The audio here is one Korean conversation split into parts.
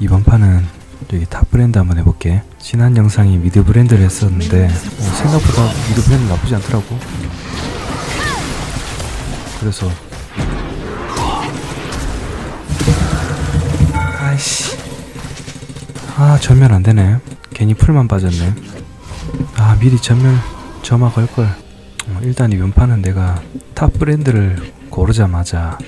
이번 판은 여기 탑 브랜드 한번 해볼게. 지난 영상이 미드 브랜드를 했었는데 어, 생각보다 미드 브랜드 나쁘지 않더라고. 그래서 아이씨 아 전멸 안 되네. 괜히 풀만 빠졌네. 아 미리 전멸 점화 걸걸. 어, 일단 이번 판은 내가 탑 브랜드를 고르자마자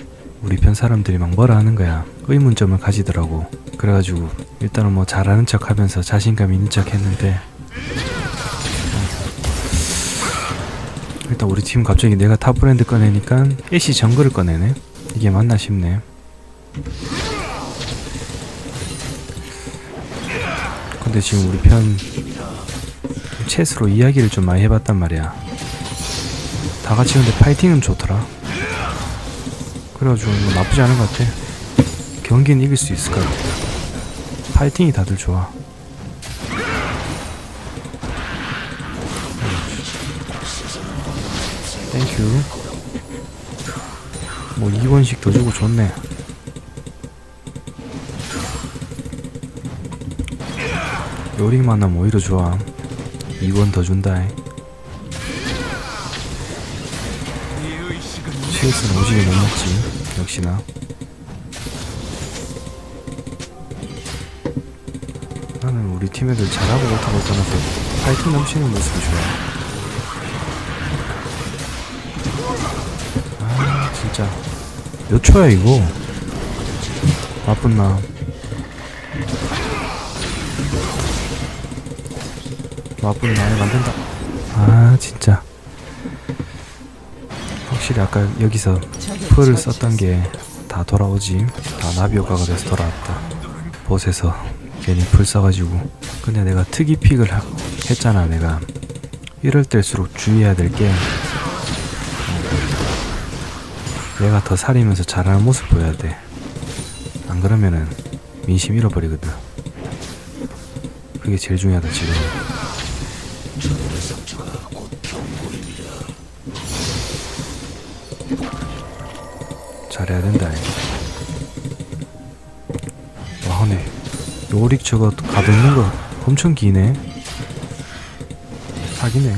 우리 편 사람들이 막 뭐라 하는 거야. 의문점을 가지더라고. 그래가지고 일단은 뭐 잘하는 척 하면서 자신감 있는 척 했는데 어. 일단 우리 팀 갑자기 내가 탑 브랜드 꺼내니까 애쉬 정글을 꺼내네. 이게 맞나 싶네. 근데 지금 우리 편 챗으로 이야기를 좀 많이 해봤단 말이야. 다 같이 근데 파이팅은 좋더라. 그래가지고 뭐 나쁘지 않은 것 같아. 경기는 이길 수 있을 거야. 파이팅이 다들 좋아. 땡큐. 뭐 2원씩 더 주고 좋네. 요리만 하면 오히려 좋아. 2원 더 준다. CS는 오지게 못 먹지. 역시나. 나는 우리 팀 애들 잘하고 못하고 떠나서 파이팅 넘치는 모습이 좋아. 아, 진짜. 몇 초야, 이거? 나쁜 나. 나쁜 나를 만든다. 아, 진짜. 확실히 아까 여기서 풀을 썼던 게 다 돌아오지. 다 나비 효과가 돼서 돌아왔다. 보스에서 괜히 풀 써가지고. 근데 내가 특이 픽을 하- 했잖아, 내가. 이럴 때일수록 주의해야 될 게, 어, 내가 더 살이면서 잘하는 모습 보여야 돼. 안 그러면은 민심 잃어버리거든. 그게 제일 중요하다, 지금. 저거 가둬있는 거 엄청 기네. 사기네.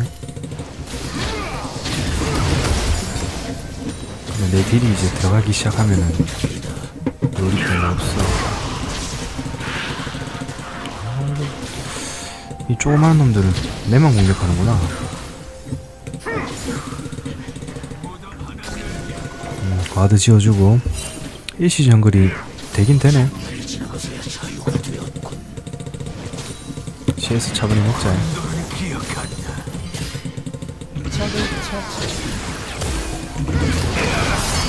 근데 내 딜이 이제 들어가기 시작하면은 별로 없어. 아, 이 조그마한 놈들은 내만 공격하는구나. 음, 과드 지어주고 일시 정글이 되긴 되네 CS 차분히 먹자.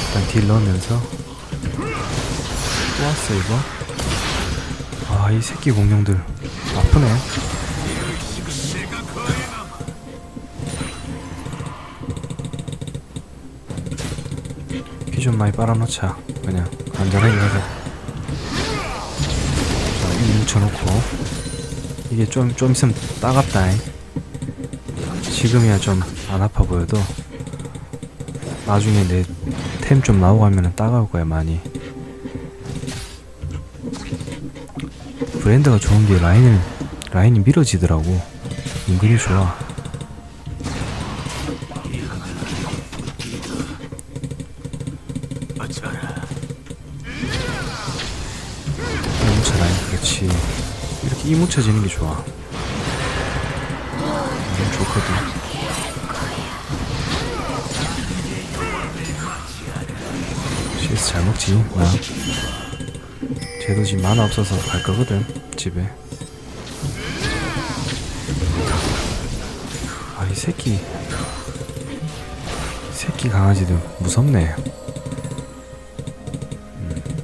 일단 딜 넣으면서. 또 왔어 이거? 아 이 새끼 공룡들. 아프네. 피 좀 많이 빨아놓자. 그냥 안전하게 가자. 자, 이 뭉쳐놓고 이게 좀, 좀 있으면 따갑다 잉. 지금이야 좀 안 아파 보여도 나중에 내 템 좀 나오고 하면은 따가울 거야 많이. 브랜드가 좋은 게 라인을 라인이 밀어지더라고. 은근히 좋아 이무쳐지는 게 좋아. 음, 좋거든 CS 잘 먹지 나 쟤도 지금 만화 없어서 갈 거거든 집에. 아 이 새끼. 이 새끼 강아지들 무섭네.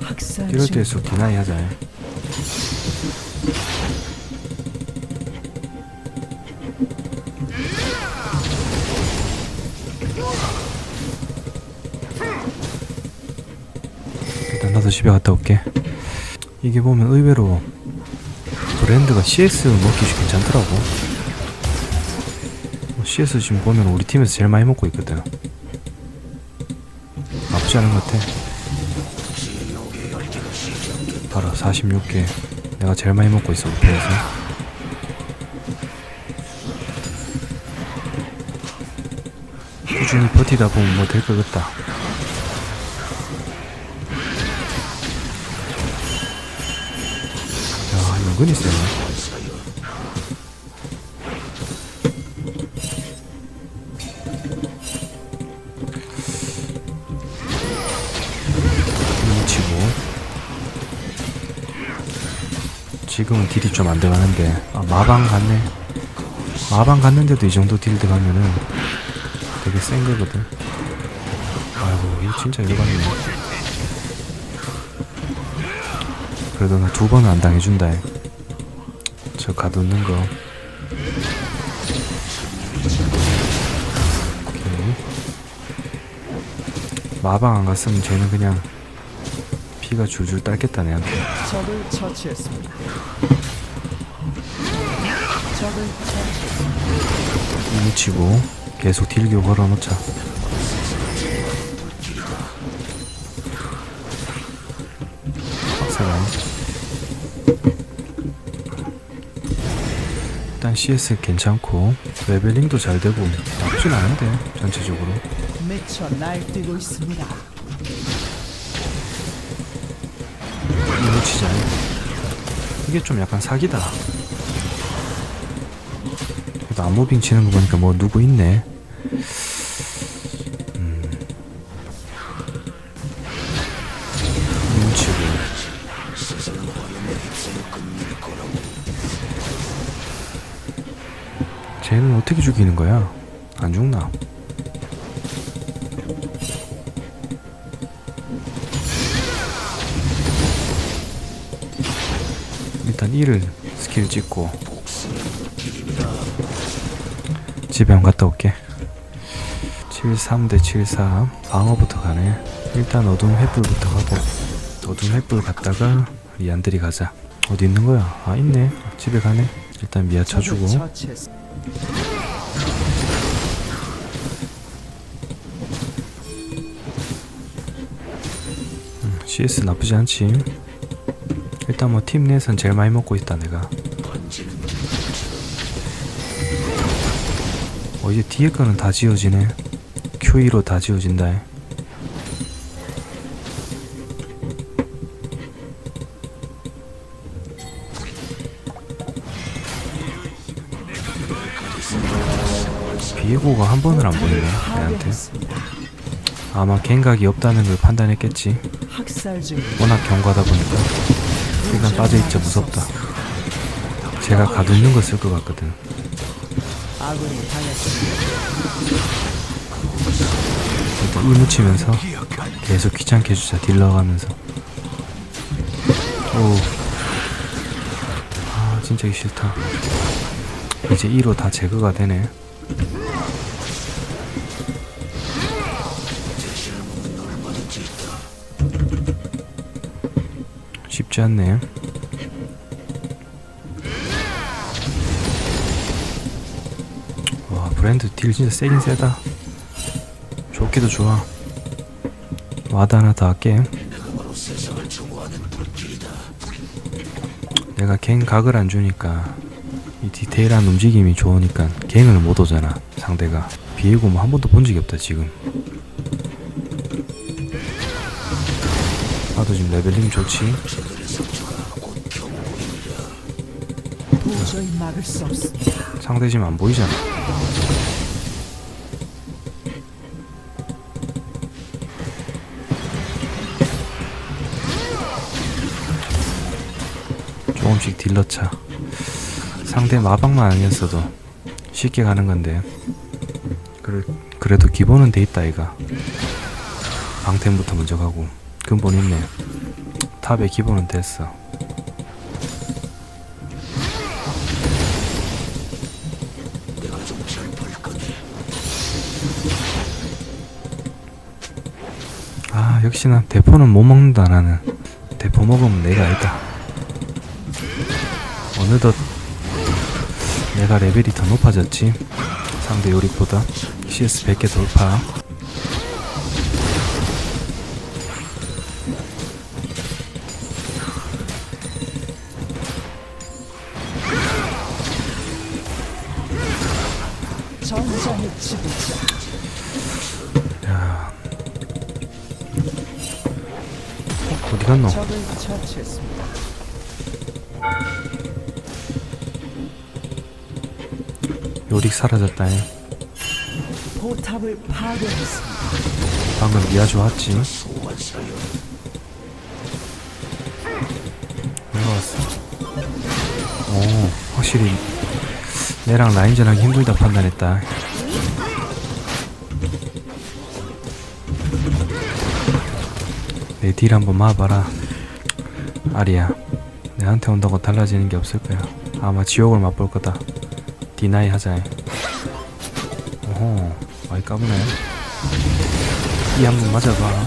학살 이럴 중 때일수록 디나이 하자 집에 갔다 올게. 이게 보면 의외로 브랜드가 CS 먹기 괜찮더라고. 뭐 CS 지금 보면 우리 팀에서 제일 많이 먹고 있거든. 나쁘지 않은 것 같아. 봐라 46개. 내가 제일 많이 먹고 있어 우패에서. 꾸준히 버티다 보면 뭐 될 것 같다 은근히 세네. 치고. 지금은 딜이 좀 안 들어가는데. 아 마방 갔네. 마방 갔는데도 이 정도 딜 들어가면은 되게 센 거거든. 아이고 이거 진짜 열받네. 그래도 나 두 번은 안 당해준다 해. 저 가두는 거. 오케이. 마방 안 갔으면 쟤는 그냥 피가 줄줄 딸겠다 내한테. 적을 처치했습니다. 적을 뭉치고 계속 딜교 걸어놓자 일단 CS 괜찮고 레벨링도 잘 되고 나쁘진 않은데 전체적으로. 미쳐 날뛰고 있습니다. 뭉치자 이게 좀 약간 사기다. 그래도 안무빙 치는 거 보니까 뭐 누구 있네 쟤는 어떻게 죽이는 거야? 안 죽나? 일단 1을 스킬 찍고 집에 한번 갔다 올게. 73 대74 방어부터 가네. 일단 어둠 횃불부터 가고. 어둠 횃불 갔다가 리안들이 가자. 어디 있는 거야? 아 있네. 집에 가네. 일단 미아 쳐주고 처치했습니다. CS 나쁘지 않지. 일단 뭐 팀 내에선 제일 많이 먹고 있다 내가. 어 이제 뒤에 거는 다 지워지네. Q2로 다 지워진다 비에고가 한 번을 안 보이네 파괴했습니다. 아마 갱각이 없다는 걸 판단했겠지 워낙 경과하다 보니까 일단 빠져있자 무섭다 제가 가두는 거쓸것 같거든. 일단 이 묻히면서 계속 귀찮게 해주자 딜러 가면서 오. 아 진짜 싫다 이제 2로 다 제거가 되네 쉽지 않네. 와 브랜드 딜 진짜 세긴 세다. 좋기도 좋아. 와드 하나 더 할게. 내가 갱 각을 안 주니까 이 디테일한 움직임이 좋으니까 갱을 못 오잖아 상대가. 비에고 뭐 한 번도 본 적이 없다 지금. 나도 지금 레벨링 좋지. 상대 지금 안 보이잖아. 조금씩 딜러차 상대 마방만 아니었어도 쉽게 가는 건데. 그래, 그래도 기본은 돼 있다 이가. 방템부터 먼저 가고. 근본 있네. 탑의 기본은 됐어. 아 역시나 대포는 못 먹는다 나는. 대포 먹으면 내가 알다. 어느덧 내가 레벨이 더 높아졌지 상대 요리보다 CS 100개 돌파 야. 어디 갔노? 요릭 사라졌다. 잉. 포탑을 파괴했습니다. 방금 미아 좋았지? 올라왔어. 오, 확실히 내랑 라인전하기 힘들다 판단했다. 내 딜 한번 마봐라. 아리야, 내한테 온다고 달라지는 게 없을 거야. 아마 지옥을 맛볼 거다. 디나이 하자. 오호, 많이 까부네. 이 한번 맞아봐.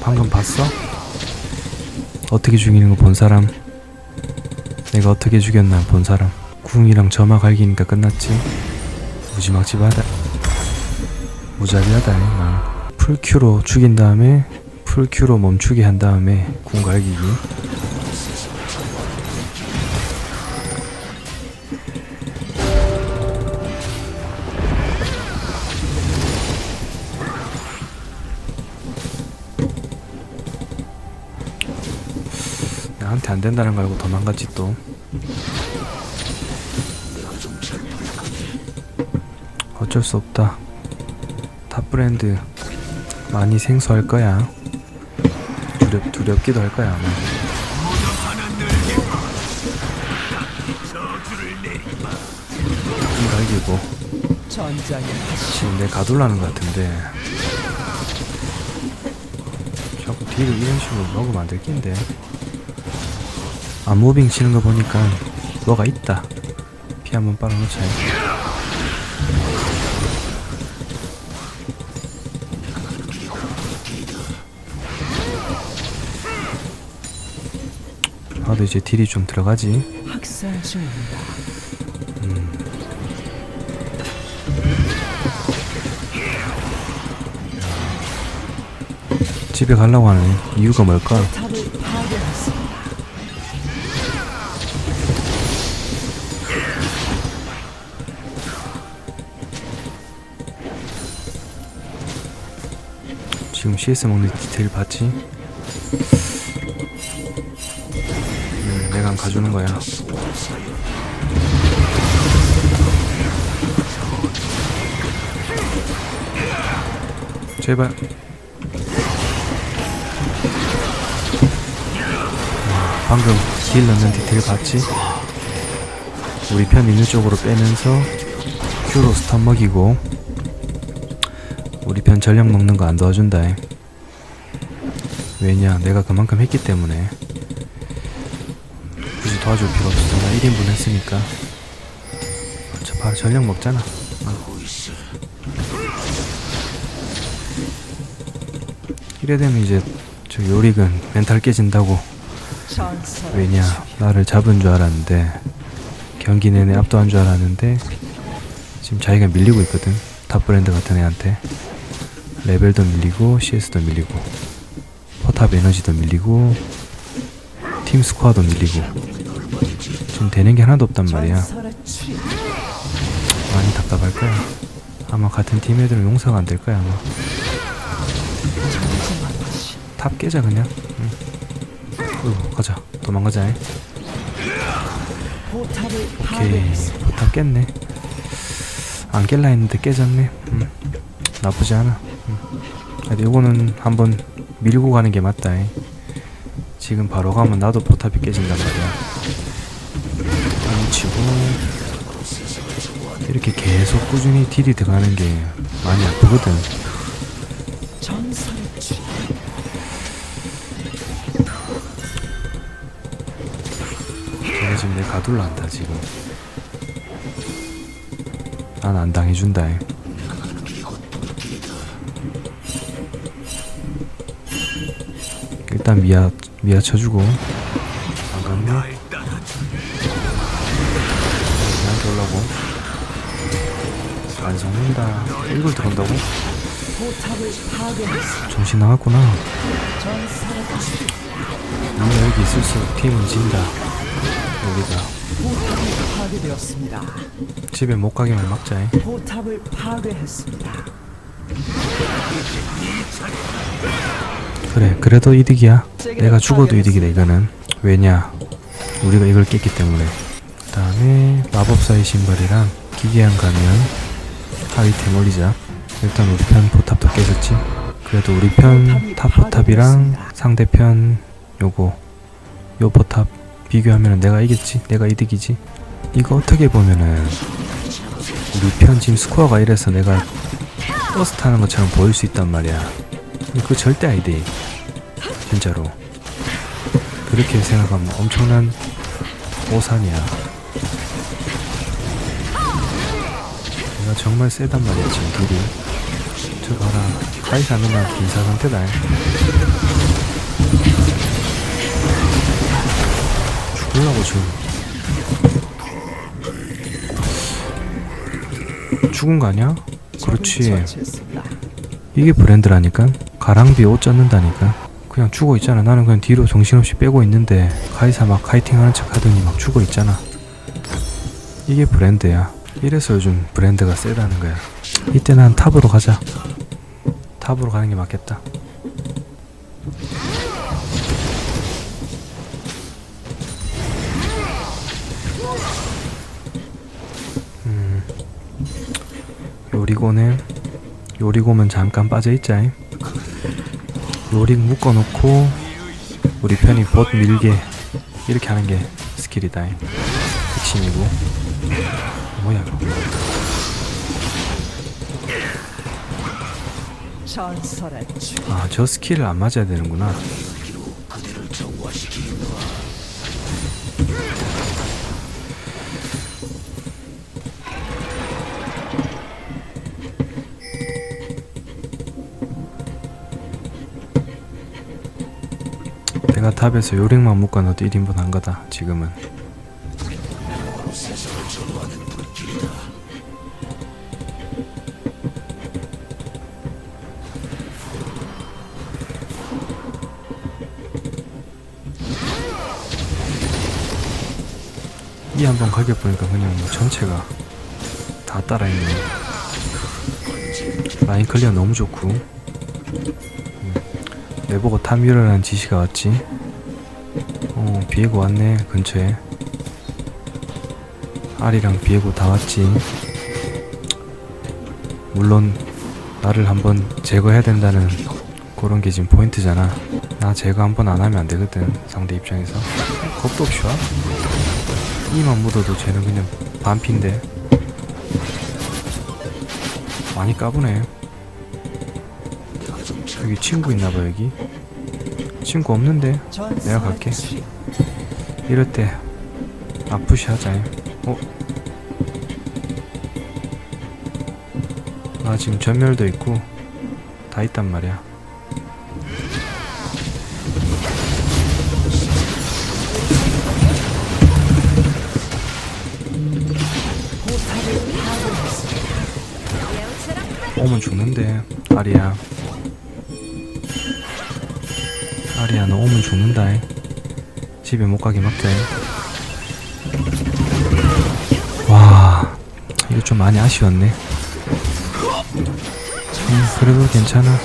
방금 봤어? 어떻게 죽이는 거 본 사람? 내가 어떻게 죽였나 본 사람? 궁이랑 점화 갈기니까 끝났지. 무지막지하다. 무자비하다. 나. 풀큐로 죽인 다음에 풀큐로 멈추게 한 다음에 궁 갈기기. 나한테 안 된다는 거 알고 도망갔지 또. 어쩔 수 없다. 탑 브랜드 많이 생소할 거야. 두렵 두렵기도 할 거야 아마. 전장의 지금 내 가둘라는 것 같은데. 자꾸 딜을 이런 식으로 먹으면 안 될 낀데. 아 무빙 치는 거 보니까 뭐가 있다. 피 한번 빨아놓자. 나도 이제 딜이 좀 들어가지. 학살 중입니다. 집에 가려고 하는 이유가 뭘까? 파괴했습니다. 지금 CS 먹는 디테일 봤지? 가주는 거야. 제발. 와, 방금 딜 넣는 디테일 봤지? 우리 편 있는 쪽으로 빼면서 큐로 스턴 먹이고 우리 편 전력 먹는 거 안 도와준다. 왜냐, 내가 그만큼 했기 때문에. 도와줄 필요 없어. 나 1인분 했으니까. 저 바로 전력 먹잖아. 어. 이래 되면 이제 저 요릭은 멘탈 깨진다고. 왜냐, 나를 잡은 줄 알았는데 경기 내내 압도한 줄 알았는데 지금 자기가 밀리고 있거든. 탑 브랜드 같은 애한테. 레벨도 밀리고 CS도 밀리고 포탑 에너지도 밀리고 팀 스코어도 밀리고 지금 되는 게 하나도 없단 말이야. 많이 답답할 거야 아마 같은 팀 애들은 용서가 안 될 거야 아마. 탑 깨자 그냥 응. 어이구 가자 도망가자 잉. 오케이. 포탑 깼네 안 깰라 했는데 깨졌네 음. 나쁘지 않아 음. 근데 이거는 한번 밀고 가는 게 맞다 잉. 지금 바로 가면 나도 포탑이 깨진단 말이야 안 치고 이렇게 계속 꾸준히 딜이 들어가는 게 많이 아프거든. 걔네 지금 내 가둘러 한다 지금 난 안 당해준다 잉. 일단 미아 미아 쳐주고 들어온다고 포탑을 파괴했습니다. 정신 나갔구나. 우리가 여기 있을수록 팀은 진다. 파괴되었습니다. 집에 못 가게만 막자 잉. 포탑을 파괴했습니다. 그래 그래도 이득이야. 내가 죽어도 이득이다 이거는. 왜냐? 우리가 이걸 깼기 때문에. 그 다음에 마법사의 신발이랑 기괴한 가면 하위템 올리자. 일단 우리 편 포탑도 깨졌지. 그래도 우리 편 탑 포탑이랑 상대편 요거 요 포탑 비교하면 내가 이겼지? 내가 이득이지? 이거 어떻게 보면은 우리 편 지금 스코어가 이래서 내가 버스 타는 것처럼 보일 수 있단 말이야. 그거 절대 아니대 진짜로. 그렇게 생각하면 엄청난 오산이야 정말 세단 말이야 지금 둘이 저 봐라. 카이사 누나 기사 상태다. 죽으려고 지금. 죽은 거 아니야? 그렇지. 이게 브랜드라니까? 가랑비에 옷 젖는다니까? 그냥 죽어 있잖아. 나는 그냥 뒤로 정신없이 빼고 있는데 카이사 막 카이팅 하는 척 하더니 막 죽어 있잖아. 이게 브랜드야 이래서 요즘 브랜드가 세다는 거야. 이때 난 탑으로 가자. 탑으로 가는 게 맞겠다. 음. 요리고는 요리고면 잠깐 빠져있자 요리 묶어놓고 우리 편이 봇 밀게. 이렇게 하는 게 스킬이다 핵심이고 뭐야 이거? 전설의 주. 아 저 스킬을 안 맞아야 되는구나. 내가 탑에서 요랭만 묶어놔도 1인분 한 거다 지금은 가격 보니까 그냥 뭐 전체가 다 따라 있네. 라인 클리어 너무 좋고. 음, 내보고 탐유라는 지시가 왔지. 어 비에고 왔네 근처에. 아리랑 비에고 다 왔지. 물론 나를 한번 제거해야 된다는 그런 게 지금 포인트잖아. 나 제거 한번 안 하면 안 되거든 상대 입장에서. 겁도 없이 와 이만 묻어도 쟤는 그냥 반피인데. 많이 까부네. 여기 친구 있나봐 여기. 친구 없는데 전설의 갈게. 이럴 때 아프시 하자 어? 아 지금 전멸도 있고 다 있단 말이야 오면 죽는데 아리야. 아리야 너 오면 죽는다 집에 못 가게 막자 와 이거 좀 많이 아쉬웠네. 음, 그래도 괜찮아.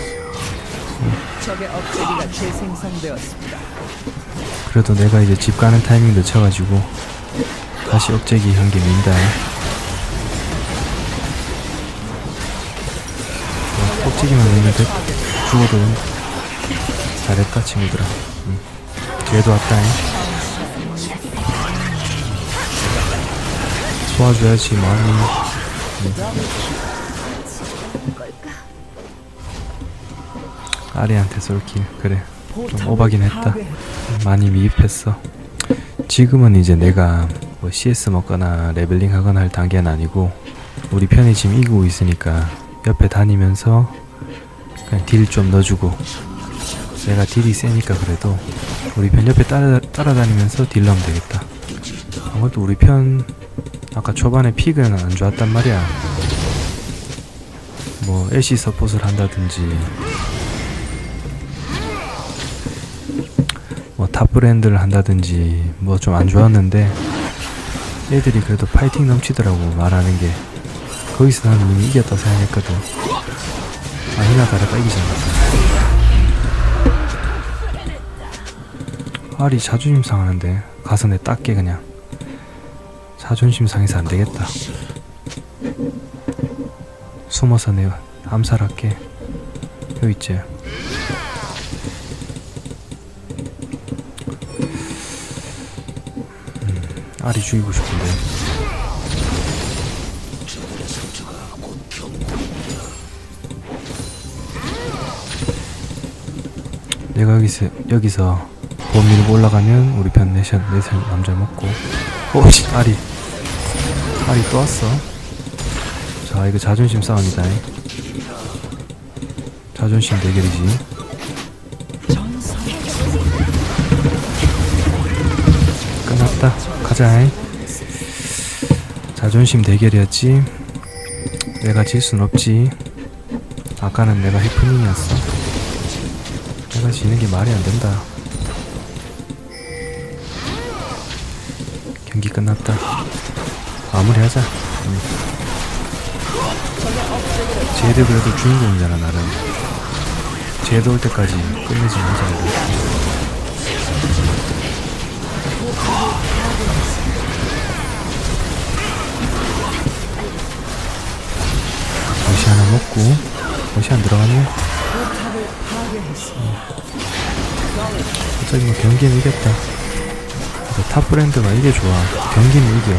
그래도 내가 이제 집 가는 타이밍 늦춰가지고 다시 억제기 한 게 민다 밀면 됐 죽어도 잘했다 친구들아 응. 뒤에도 왔다잉 도와줘야지 많이 아리한테 쏠킬 그래 포탑을 오바긴 했다. 많이 미흡했어. 지금은 이제 내가 뭐 CS 먹거나 레벨링 하거나 할 단계는 아니고 우리 편이 지금 이기고 있으니까 옆에 다니면서 그냥 딜 좀 넣어주고 내가 딜이 세니까 그래도 우리 편 옆에 따라, 따라다니면서 딜 넣으면 되겠다. 아무것도 우리 편 아까 초반에 픽은 안 좋았단 말이야. 뭐 애쉬 서폿을 한다든지 뭐 탑 브랜드를 한다든지 뭐 좀 안 좋았는데 애들이 그래도 파이팅 넘치더라고 말하는 게 거기서 나는 이미 이겼다 생각했거든 아니나 다를까 이기잖아 알이 자존심 상하는데 가서 내 닦게 그냥. 자존심 상해서 안 되겠다. 숨어서 내가 암살할게. 여기 있지? 음, 알이 죽이고 싶은데 내가 여기서 여기서 본 밀고 올라가면 우리 편 내션 내션 남자 먹고. 오씨 알이 알이 또 왔어. 자 이거 자존심 싸움이다. 자존심 대결이지. 끝났다. 가자. 자존심 대결이었지. 내가 질 순 없지. 아까는 내가 해프닝이었어 내가 지는 게 말이 안 된다 경기 끝났다 마무리하자 음. 쟤도 그래도 주인공이잖아 나름 쟤도 올 때까지 끝내지 말자. 옷이 하나 먹고 옷이 안 들어가네 어차피 뭐 경기는 이겼다. 탑 브랜드가 이게 좋아. 경기는 이겨